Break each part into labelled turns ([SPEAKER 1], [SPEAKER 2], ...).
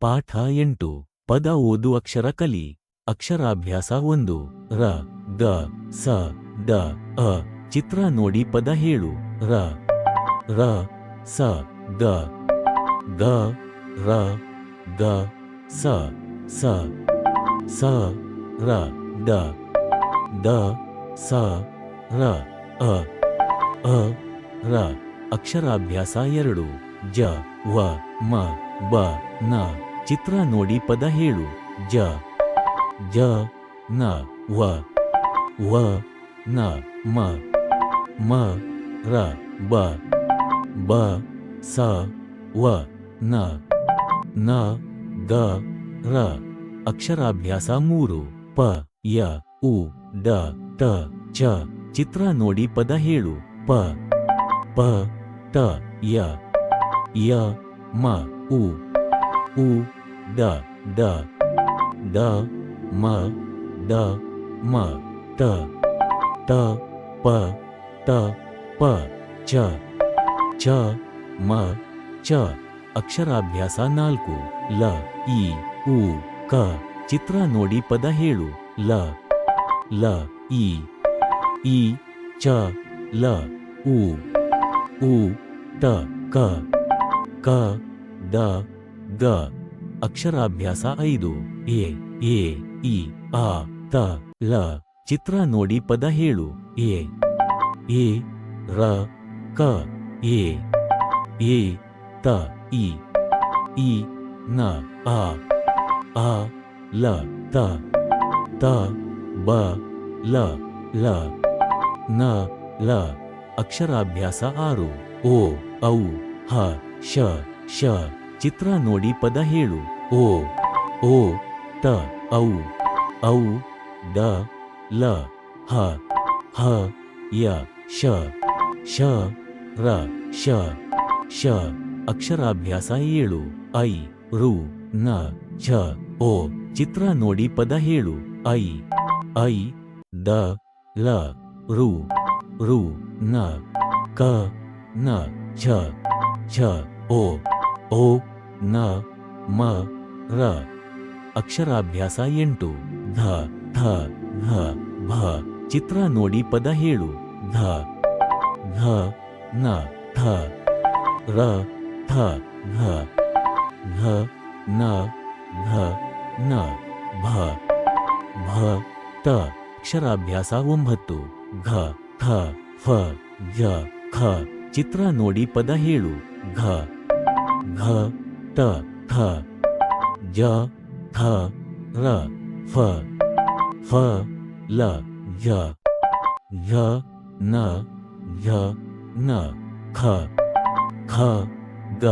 [SPEAKER 1] ಪಾಠ ಎಂಟು. ಪದ ಓದು ಅಕ್ಷರ ಕಲಿ. ಅಕ್ಷರಾಭ್ಯಾಸ ಒಂದು. ರ, ದ, ಸ ದ ಅ. ಚಿತ್ರ ನೋಡಿ ಪದ ಹೇಳು. ರ ರ, ಸ, ದ. ದ, ರ, ದ, ಸ ಸ. ಸ, ರ, ದ. ದ, ಸ, ರ, ಅ. ಅ, ರ. ಅಕ್ಷರಾಭ್ಯಾಸ ಎರಡು. ಜ, ವ, ಮ, ಬ, ನ. ಚಿತ್ರ ನೋಡಿ ಪದ ಹೇಳು. ಜ. ಜ, ನ, ವ. ವ, ನ, ಮ. ಮ, ರ, ಬ. ಬ, ಸ, ವ, ನ. ನ, ದ, ರ. ಅಕ್ಷರಾಭ್ಯಾಸ ಮೂರು. ಪ, ಯ, ಉ, ಡ, ಟ, ಚ. ಚಿತ್ರ ನೋಡಿ ಪದ ಹೇಳು. ಪ. ಪ, ಟ, ಯ. ಯ, ಮ, ಉ. ಉ ಡ ಡ ಡ ಮ ಡ ಮ ಟ ಟ ಪ ಟ ಪ ಚ ಚ ಮ ಚ ಅಕ್ಷರಾಭ್ಯಾಸ ನಾಲ್ಕು ಲ ಇ ಉ ಕ ಚಿತ್ರ ನೋಡಿ ಪದ ಹೇಳು ಲ ಲ ಇ ಇ ಚ ಲ ಉ ಉ ಟ ಕ ಕ ದ ಗ ಅಕ್ಷರಾಭ್ಯಾಸ ಐದು. ಎ ಎ, ಇ ಆ ತ, ಲ. ಚಿತ್ರ ನೋಡಿ ಪದ ಹೇಳು. ಎ ಎ, ರ, ಕ, ಎ ಎ, ತ, ಇ ಇ, ನ, ಅ ಅ, ಲ, ತ ತ, ಬ, ಲ ಲ, ನ, ಲ. ಅಕ್ಷರಾಭ್ಯಾಸ ಆರು. ಓ, ಔ, ಹ, ಶ ಶ. ಚಿತ್ರ ನೋಡಿ ಪದ ಹೇಳು. ಓ ಓ ತ ಔ ಔ ದ ಲ, ಹ ಹ, ಯ, ಶ ಶ, ರ, ಶ ಶ. ಅಕ್ಷರಾಭ್ಯಾಸ ಏಳು. ಐ, ರು, ನ, ಛ, ಓ. ಚಿತ್ರ ನೋಡಿ ಪದ ಹೇಳು. ಐ ಐ, ದ, ಲ, ರು ರು, ನ, ಕ, ನ, ಛ ಛ, ಓ. ಓ ನ ಮ ರ ಅಕ್ಷರಾಭ್ಯಾಸ ಎಂಟು ಧ ಧ ಧ ಭ ಚಿತ್ರ ನೋಡಿ ಪದ ಹೇಳು ಧ ಧ ನ ಥ ರ ಥ ಧ ಧ ನ ಧ ನ ಭ ಭ ತ ಅಕ್ಷರಾಭ್ಯಾಸ ಒಂಬತ್ತು ಘ ಥ ಫ ಜ ಖ ಚಿತ್ರ ನೋಡಿ ಪದ ಹೇಳು ಘ ಘ ತ ಥ ಜ ಥ ರ ಫ ಫ ಲ ಯ ಝ ನ ಝ ನ ಖ ಖ ಗ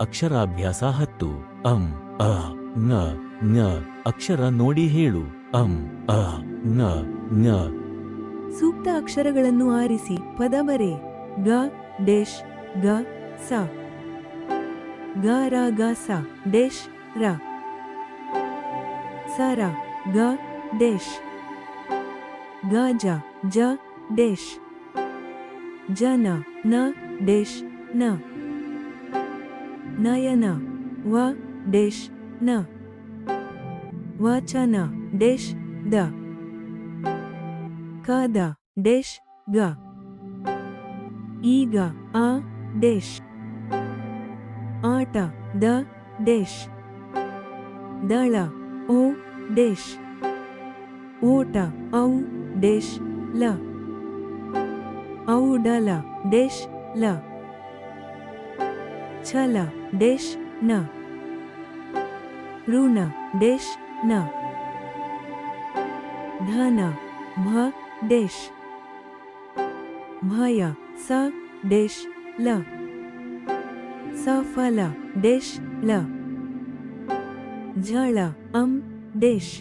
[SPEAKER 1] ಅಕ್ಷರಾಭ್ಯಾಸ ಹತ್ತು. ಅಂ, ಅ, ನ ನ. ಅಕ್ಷರ ನೋಡಿ ಹೇಳು. ಅಂ, ಅ, ನ ನ.
[SPEAKER 2] ಸೂಕ್ತ ಅಕ್ಷರಗಳನ್ನು ಆರಿಸಿ ಪದ ಬರೆ. ಗ, ಡೇಶ್, ಗ, ಸ. ಗ ರ ಗ ಸ ಡೇಶ್ ರ ಸ ರ ಗ ಡೇಶ್ ಗ ಜ ಜ ಡೇಶ್ ಜ ನ ನ ಡೇಶ್ ನ ನಯನ ವ ಡೇಶ್ ನ ವಚನ ಡೇಶ್ ದ ಕದ ಡೇಶ್ ಗ ಈಗ ಆ ಡೇಶ್ અટ દ, દેશ. દળ ઓ દેશ. ઓટ ઔ, દેશ, લ. ઔડલ દેશ, લ. છલ, દેશ, ન. ઋણ, દેશ, ન. ધન, ભ, દેશ. ભય, સ, દેશ, લ. ಸಫಲ ಡೇಶ್ ಲ. ಝಳ ಅಂ ಡೇಶ್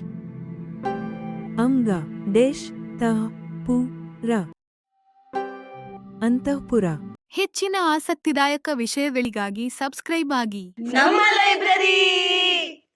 [SPEAKER 2] ಅಂಗ देश त पुर ರ. ಅಂತಃಪುರ.
[SPEAKER 3] ಹೆಚ್ಚಿನ ಆಸಕ್ತಿದಾಯಕ ವಿಷಯಗಳಿಗಾಗಿ ಸಬ್ಸ್ಕ್ರೈಬ್ ಆಗಿ.
[SPEAKER 4] ನಮ್ಮ ಲೈಬ್ರರಿ!